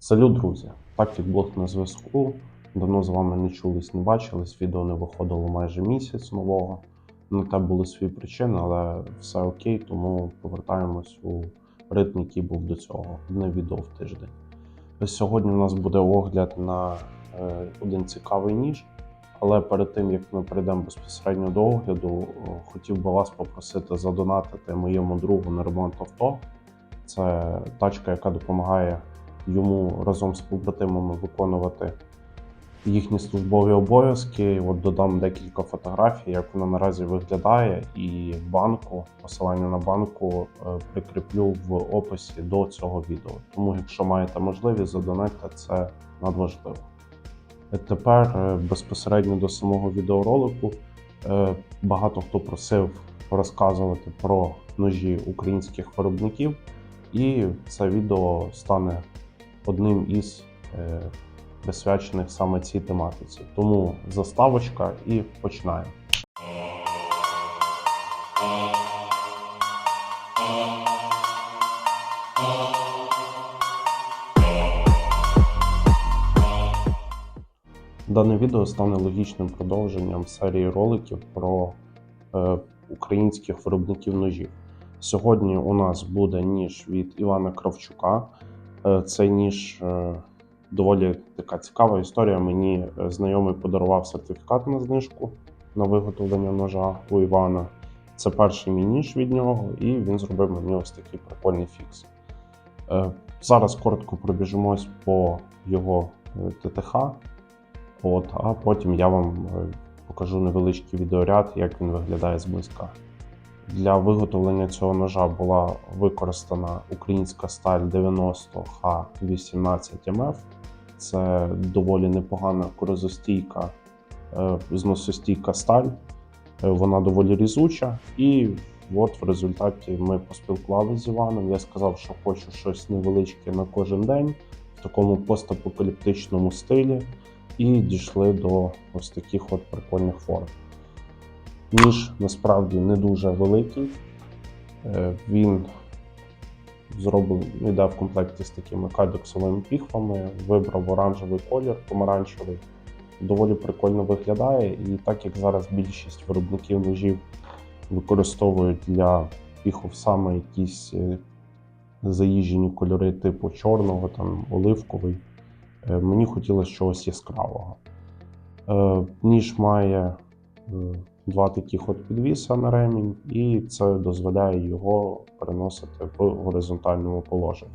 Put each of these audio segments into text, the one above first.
Салют, друзі! Так, блог на зв'язку. Давно з вами не чулись, не бачились. Відео не виходило майже місяць нового. На те були свої причини, але все окей, тому повертаємось у ритм, який був до цього. Одне відео в тиждень. Сьогодні у нас буде огляд на е, один цікавий ніж. Але перед тим як ми перейдемо безпосередньо до огляду, хотів би вас попросити задонатити моєму другу на ремонт авто. Це тачка, яка допомагає йому разом з побратимами виконувати їхні службові обов'язки. От додам декілька фотографій, як вона наразі виглядає, і банку, посилання на банку е, прикріплю в описі до цього відео. Тому, якщо маєте можливість, задонатьте це надважливо. Е, Тепер е, безпосередньо до самого відеоролику. Багато хто просив розказувати про ножі українських виробників, і це відео стане одним із е, присвячених саме цій тематиці. Тому заставочка і починаємо. Дане відео стане логічним продовженням серії роликів про е, українських виробників ножів. Сьогодні у нас буде ніж від Івана Кравчука. Е, Цей ніж е, доволі така цікава історія. Мені е, знайомий подарував сертифікат на знижку на виготовлення ножа у Івана. Це перший мій ніж від нього, і він зробив мені ось такий прикольний фікс. Зараз коротко пробіжимось по його ТТХ, от, а потім я вам покажу невеличкий відеоряд, як він виглядає зблизька. Для виготовлення цього ножа була використана українська сталь 90 х 18 МФ. Це доволі непогана корозостійка, е, зносостійка сталь. Е, Вона доволі різуча. І от в результаті ми поспілкувалися з Іваном. Я сказав, що хочу щось невеличке на кожен день в такому постапокаліптичному стилі. І дійшли до ось таких от прикольних форм. Ніж насправді не дуже великий. Е, Він зроблений йде в комплекті з такими кадексовими піхвами, вибрав оранжевий колір, помаранчевий. Доволі прикольно виглядає, і так як зараз більшість виробників ножів використовують для піхов саме якісь е, заїжджені кольори типу чорного, там оливковий, е, мені хотілося чогось яскравого. Ніж має два таких от підвіса на ремінь, і це дозволяє його переносити в горизонтальному положенні.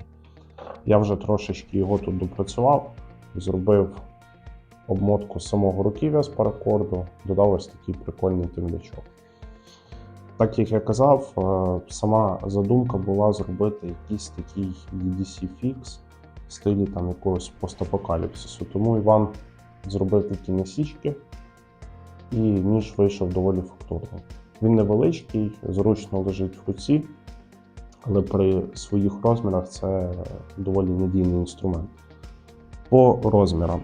Я вже трошечки його тут допрацював, зробив обмотку самого руків'я з паракорду, додав ось такий прикольний темлячок. Так як я казав, е, сама задумка була зробити якийсь такий DDC фікс в стилі там якогось постапокаліпсису. Тому Іван зробив такі насічки, і ніж вийшов доволі фактурно. Він невеличкий, зручно лежить в руці, але при своїх розмірах це доволі надійний інструмент. По розмірам.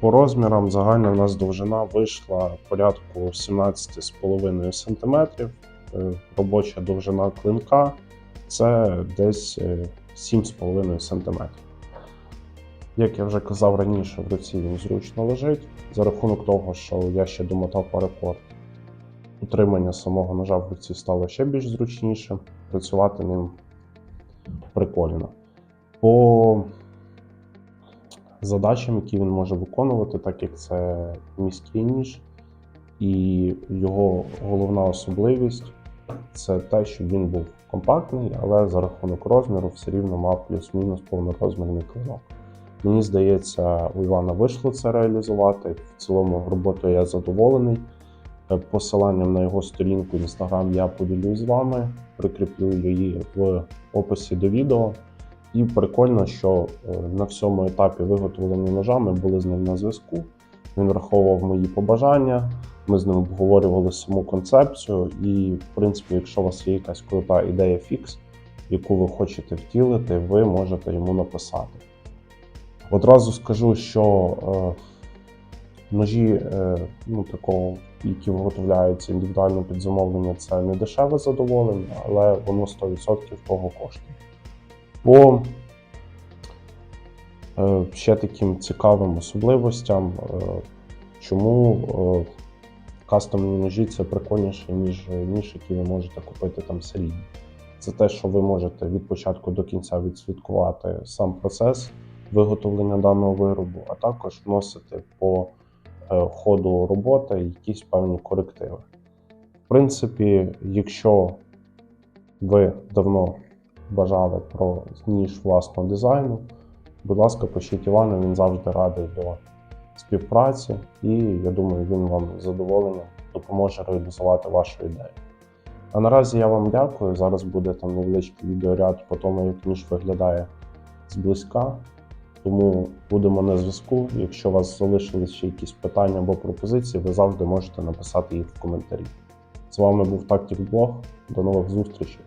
По розмірам загальна у нас довжина вийшла порядку 17,5 см. Е, Робоча довжина клинка це десь е, 7,5 см. Як я вже казав раніше, в руці він зручно лежить. За рахунок того, що я ще домотав паракорд, утримання самого ножа в руці стало ще більш зручніше. Працювати ним прикольно. По задачам, які він може виконувати, так як це міський ніж, і його головна особливість це те, що він був компактний, але за рахунок розміру все рівно мав плюс-мінус повнорозмірний клинок. Мені здається, у Івана вийшло це реалізувати. В цілому роботою я задоволений. Е, Посиланням на його сторінку Instagram я поділюсь з вами, прикріплю її в описі до відео. І прикольно, що е, на всьому етапі виготовлення ножа ми були з ним на зв'язку. Він враховував мої побажання, ми з ним обговорювали саму концепцію. І, в принципі, якщо у вас є якась крута ідея фікс, яку ви хочете втілити, ви можете йому написати. Одразу скажу, що е, ножі е, ну, такого, які виготовляються індивідуально під замовлення, це не дешеве задоволення, але воно 100% того коштує. По Е, Ще таким цікавим особливостям, чому кастомні ножі це прикольніше, ніж ніж які ви можете купити там серійні. Це те, що ви можете від початку до кінця відслідкувати сам процес виготовлення даного виробу, а також вносити по е, ходу роботи якісь певні корективи. В принципі, якщо ви давно бажали про ніж власного дизайну, будь ласка, пишіть Івану, він завжди радий до співпраці, і я думаю, він вам з задоволенням допоможе реалізувати вашу ідею. А наразі я вам дякую. Зараз буде там невеличкий відеоряд по тому, як ніж виглядає зблизька. Тому будемо на зв'язку. Якщо у вас залишились ще якісь питання або пропозиції, ви завжди можете написати їх в коментарі. З вами був Тактик Блог. До нових зустрічей.